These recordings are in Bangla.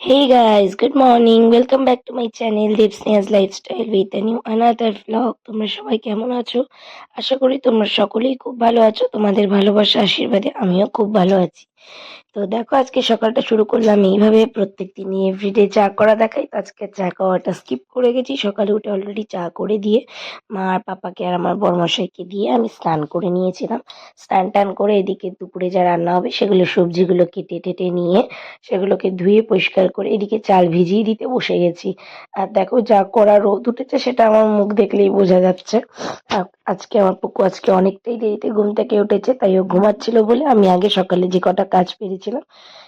Hey guys, good morning. Welcome back to my channel Deepsneha's Lifestyle with a new another vlog. তোমরা সবাই কেমন আছো? আশা করি তোমরা সকলেই খুব ভালো আছো। তোমাদের ভালোবাসা আশীর্বাদে আমিও খুব ভালো আছি। তো দেখো, আজকে সকালটা শুরু করলাম এইভাবে। প্রত্যেকদিনই এভরিডে চা করা দেখাই। তো আজকে চা খাওয়াটা স্কিপ করে গেছি। সকালে উঠে অলরেডি চা করে দিয়ে মা আর পাপাকে আর আমার বড়মশাইকে দিয়ে আমি স্নান করে নিয়েছিলাম। স্নান টান করে এদিকে দুপুরে যা রান্না হবে, সেগুলো সবজিগুলো কেটে টেটে নিয়ে সেগুলোকে ধুয়ে পরিষ্কার করে এদিকে চাল ভিজিয়ে দিতে বসে গেছি। আর দেখো, যা করা রোদ উঠেছে সেটা আমার মুখ দেখলেই বোঝা যাচ্ছে। আজকে আমার পুকু আজকে অনেকটাই দেরিতে ঘুম থেকে উঠেছে, তাই ও ঘুমাচ্ছিল বলে আমি আগে সকালে যে কটা কাজ পেরেছিলাম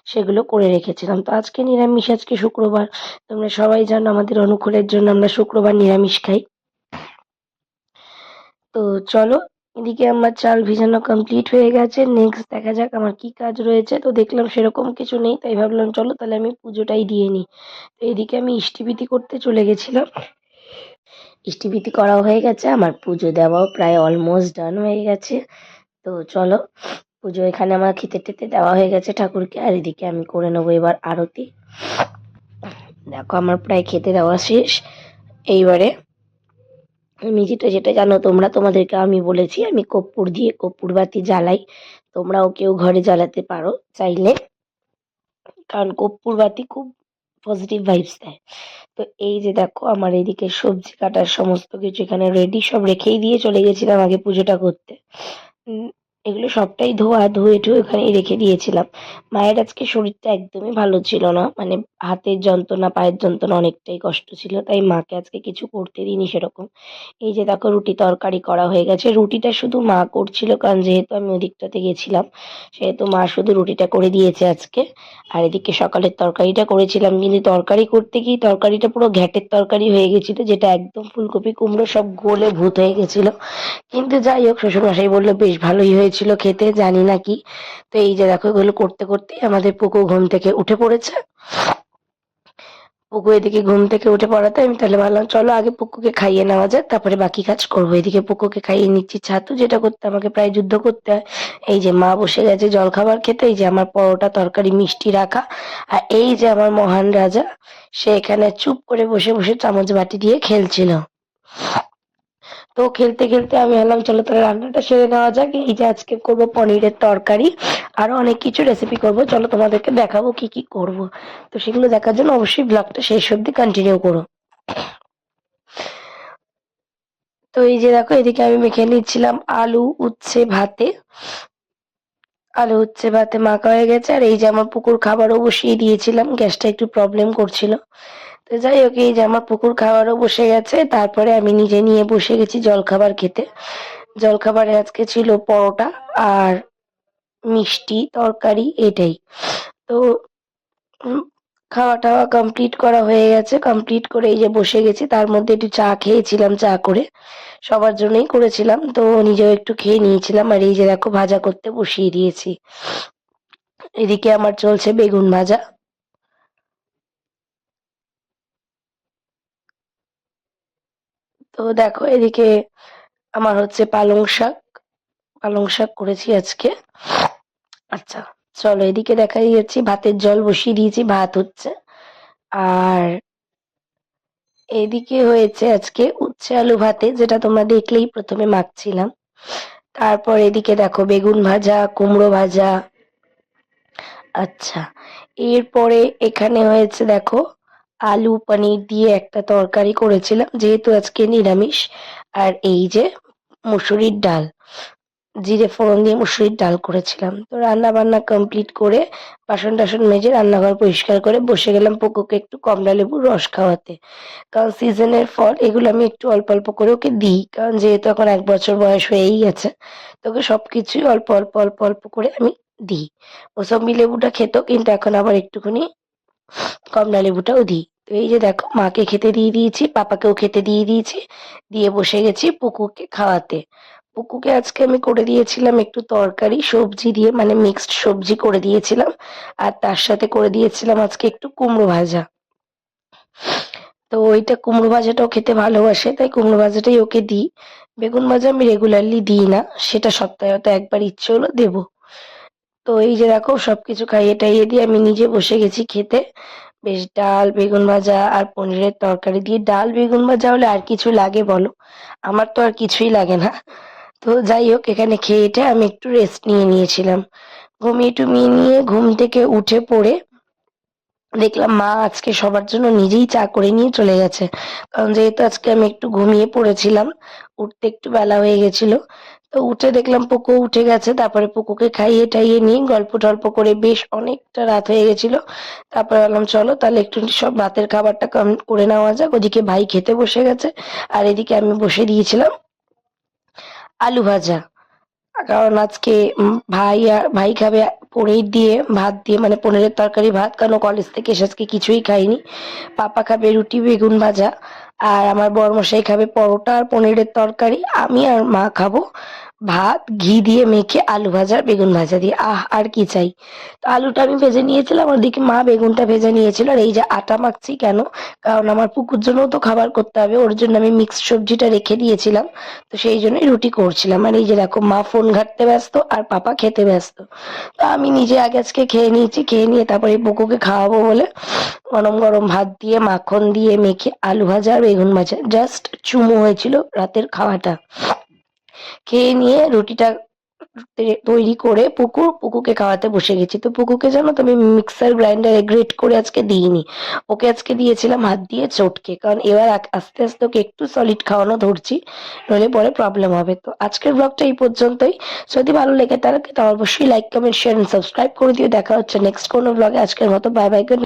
সেগুলো করে রেখেছিলাম। তো আজকে নিরামিষ, আজকে শুক্রবার। তোমরা সবাই জানো আমাদের অনুকূলের জন্য আমরা শুক্রবার নিরামিষ খাই। তো চলো, এদিকে আমার চাল ভিজানো কমপ্লিট হয়ে গেছে। নেক্সট দেখা যাক আমার কি কাজ রয়েছে। তো দেখলাম সেরকম কিছু নেই, তাই ভাবলাম চলো তাহলে আমি পুজোটাই দিয়ে নিই। তো এদিকে আমি ইষ্টিপিতি করতে চলে গেছিলাম। ইষ্টিপিতি করা হয়ে গেছে, আমার পুজো দেওয়াও প্রায় অলমোস্ট ডান হয়ে গেছে। তো চলো পুজো এখানে আমার খেতে টেতে দেওয়া হয়ে গেছে ঠাকুরকে। আর এদিকে আমি করে নেব এবার আরতি। দেখো আমার প্রায় খেতে দেওয়া শেষ। এইবারে আমি যেটা জানো, তোমরা তোমাদেরকে আমি বলেছি, আমি কর্পূর দিয়ে কর্পূর বাতি জ্বালাই। তোমরাও কেউ ঘরে জ্বালাতে পারো চাইলে। কারণ কর্পূর বাতি খুব পজিটিভ ভাইবস দেয়। তো এই যে দেখো, আমার এদিকে সবজি কাটার সমস্ত কিছু এখানে রেডি সব রেখেই দিয়ে চলে গেছিলাম আগে পুজোটা করতে। এগুলো সবটাই ধোয়া, ধুয়ে টুয়ে ওখানে রেখে দিয়েছিলাম। মায়ের আজকে শরীরটা একদমই ভালো ছিল না। মানে হাতের যন্ত্রণা, পায়ের যন্ত্রণা অনেকটাই কষ্ট ছিল। তাই মাকে আজকে কিছু করতে দিইনি সেরকম। এই যে দেখো রুটি তরকারি করা হয়ে গেছে। রুটিটা শুধু মা করছিল, কারণ যেহেতু আমি ওদিকটাতে গেছিলাম, সেহেতু মা শুধু রুটিটা করে দিয়েছে আজকে। আর এদিকে সকালের তরকারিটা করেছিলাম। কিন্তু তরকারি করতে গিয়ে তরকারিটা পুরো ঘ্যাটের তরকারি হয়ে গেছিল, যেটা একদম ফুলকপি কুমড়ো সব গলে ভূত হয়ে গেছিল। কিন্তু যাই হোক, শ্বশুরমশাই বলল, বেশ ভালোই হয়েছিল খেতে, জানি না কি। তো এই যে দেখো, এগুলো করতে করতে আমাদের পুকু ঘুম থেকে উঠে পড়েছে। পুকু এদিকে ঘুম থেকে উঠে পড়াতে, আমি তাহলে ভাবলাম, চলো আগে পুকুকে খাইয়ে নেওয়া যাক, তারপরে বাকি কাজ করব। এদিকে পুকুকে খাইয়ে নিচ্ছি ছাতু, যেটা করতে আমাকে প্রায় যুদ্ধ করতে হয়। এই যে মা বসে গেছে জলখাবার খেতে, এই যে আমার পরোটা, তরকারি, মিষ্টি রাখা। আর এই যে আমার মহান রাজা, সে এখানে চুপ করে বসে বসে চামচ বাটি দিয়ে খেলছিল। তো খেলতে খেলতে আমি ভাবলাম, চলো তাহলে রান্নাটা সেরে নেওয়া যাক। এই যে আজকে করব পনিরের তরকারি। আরও অনেক কিছু রেসিপি করব। চলো তোমাদেরকে দেখাবো কি কি করব। তো সেগুলো দেখার জন্য অবশ্যই ব্লগটা শেষ অব্দি কন্টিনিউ করো। তো এই যে দেখো, এদিকে আমি মেখে নিচ্ছিলাম আলু, উচ্ছে, ভাতে। আলু, উচ্ছে, ভাতে মাখা হয়ে গেছে। আর এই যে আমার পুকুর খাবারও বসিয়ে দিয়েছিলাম। গ্যাসটা একটু প্রবলেম করছিল। তো যাই হোক এই যে আমার পুকুর খাবারও বসে গেছে। তারপরে আমি নিজে নিয়ে বসে গেছি জলখাবার খেতে। জলখাবারে আজকে ছিল পরোটা আর মিষ্টি, তরকারি, এটাই। তো খাওয়া টাওয়া কমপ্লিট করা হয়ে গেছে। কমপ্লিট করে এই যে বসে গেছি। তার মধ্যে একটু চা খেয়েছিলাম, চা করে। সবার জন্যই করেছিলাম। তো নিজেও একটু খেয়ে নিয়েছিলাম। আর এই যে দেখো, ভাজা করতে বসিয়ে দিয়েছি। এদিকে আমার চলছে বেগুন ভাজা। তো দেখো, এদিকে আমার হচ্ছে পালং শাক। পালং শাক করেছি আজকে। আচ্ছা চলো এদিকে দেখাই যাচ্ছি। ভাতের জল বসিয়ে দিয়েছি, ভাত হচ্ছে। আর এদিকে হয়েছে আজকে উচ্ছে আলু ভাতে, যেটা তোমরা দেখলেই প্রথমে মাখছিলাম। তারপর এদিকে দেখো, বেগুন ভাজা, কুমড়ো ভাজা। আচ্ছা এরপরে এখানে হয়েছে দেখো আলু, পনির দিয়ে একটা তরকারি করেছিলাম, যেহেতু আজকে নিরামিষ। আর এই যে মুসুরির ডাল, জিরে ফোড়ন দিয়ে মুসুরির ডাল করেছিলাম। তো রান্না বান্না কমপ্লিট করে বাসন টাসন মেজে রান্নাঘর পরিষ্কার করে বসে গেলাম পুকুকে একটু কমলা লেবুর রস খাওয়াতে। কারণ সিজনের ফল এগুলো আমি একটু অল্প অল্প করে ওকে দিই, কারণ যেহেতু এখন এক বছর বয়স হয়েই গেছে তোকে সবকিছুই অল্প অল্প অল্প অল্প করে আমি দিই। মোসম্বি লেবুটা খেত, কিন্তু এখন আবার একটুখানি কমলা লেবুটাও দিই। তো এই যে দেখো, মাকে খেতে দিয়ে দিয়েছি, পাপাকেও খেতে দিয়ে দিয়েছি। দিয়ে বসে গেছি পুকুকে খাওয়াতে। পুকুকে আজকে আমি করে দিয়েছিলাম একটু তরকারি, সবজি দিয়ে মানে মিক্সড সবজি করে দিয়েছিলাম। আর তার সাথে করে দিয়েছিলাম আজকে একটু কুমড়ো ভাজা। তো ওইটা কুমড়ো ভাজাটাও খেতে ভালোবাসে, তাই কুমড়ো ভাজাটাই ওকে দিই। বেগুন ভাজা আমি রেগুলারলি দিই না, সেটা সপ্তাহে হয়তো একবার ইচ্ছে হলো দেবো। তো এই যে দেখো, সবকিছু খাইয়ে টাইয়ে দিয়ে আমি নিজে বসে গেছি খেতে। বেশ ডাল, বেগুন ভাজা আর পনিরের তরকারি দিয়ে। ডাল, বেগুন ভাজা হলে আর কিছু লাগে বলো? আমার তো আর কিছুই লাগে না। তো যাই হোক, এখানে খেয়ে টেয়ে আমি একটু রেস্ট নিয়ে নিয়েছিলাম। ঘুমিয়ে টুমিয়ে নিয়ে ঘুম থেকে উঠে পড়ে দেখলাম মা আজকে সবার জন্য নিজেই চা করে নিয়ে চলে গেছে। কারণ যেহেতু আজকে আমি একটু ঘুমিয়ে পড়েছিলাম, উঠতে একটু বেলা হয়ে গেছিল তো উঠে দেখলাম পোকো উঠে গেছে, তারপরে পোকোকে খাইয়ে টাইয়ে নিয়ে গল্প টল্প করে বেশ অনেকটা রাত হয়ে গেছিল। তারপরে বললাম চলো তাহলে একটু সব রাতের খাবারটা করে নেওয়া যাক। ওদিকে ভাই খেতে বসে গেছে, আর এদিকে আমি বসে দিয়েছিলাম আলু ভাজা। কারণ আজকে ভাই আর, ভাই খাবে পনির দিয়ে ভাত দিয়ে মানে পনিরের তরকারি, ভাত কারণ কলেজ থেকে এসে আজকে কিছুই খাইনি। পাপা খাবে রুটি, বেগুন ভাজা, আর আমার বড়মশাই খাবে পরোটা আর পনিরের তরকারি। আমি আর মা খাব। ভাত, ঘি দিয়ে মেখে আলু ভাজা, বেগুন ভাজা দিয়ে। আহ, আর কি চাই? তো আলুটা আমি ভেজে নিয়েছিলাম, আর ওদিকে মা বেগুনটা ভেজে নিয়েছিল, আর এই যে আটা মাখছি কেন? কারণ আমার পুকুর জন্যও তো খাবার করতে হবে, ওর জন্য আমি মিক্সড সবজিটা রেখে দিয়েছিলাম। তো সেই জন্যই রুটি করছিলাম। আর এই যে দেখো, মা ফোন ঘাটতে ব্যস্ত, আর পাপা খেতে ব্যস্ত। তো আমি নিজে আগে আজকে খেয়ে নিয়েছি, খেয়ে নিয়ে তারপরে পুকুকে খাওয়াবো বলে গরম গরম ভাত দিয়ে, মাখন দিয়ে মেখে আলু ভাজা আর বেগুন ভাজা। জাস্ট চুমু হয়েছিল রাতের খাওয়াটা। খেয়ে নিয়ে রুটিটা তৈরি করে পুকুর পুকুকে খাওয়াতে বসে গেছি। তো পুকুকে জানো তো আমি মিক্সার গ্রাইন্ডারে গ্রেট করে আজকে দিইনি। ওকে আজকে দিয়েছিলাম হাত দিয়ে চটকে। কারণ এবার আস্তে আস্তে ওকে একটু সলিড খাওয়ানো ধরছি, নইলে পরে প্রবলেম হবে। তো আজকের ব্লগটা এই পর্যন্তই। যদি ভালো লেগে থাকে তো অবশ্যই লাইক কমেন্ট শেয়ার সাবস্ক্রাইব করে দিও। দেখা হচ্ছে নেক্সট কোনো ব্লগে আজকের মতো বাই বাই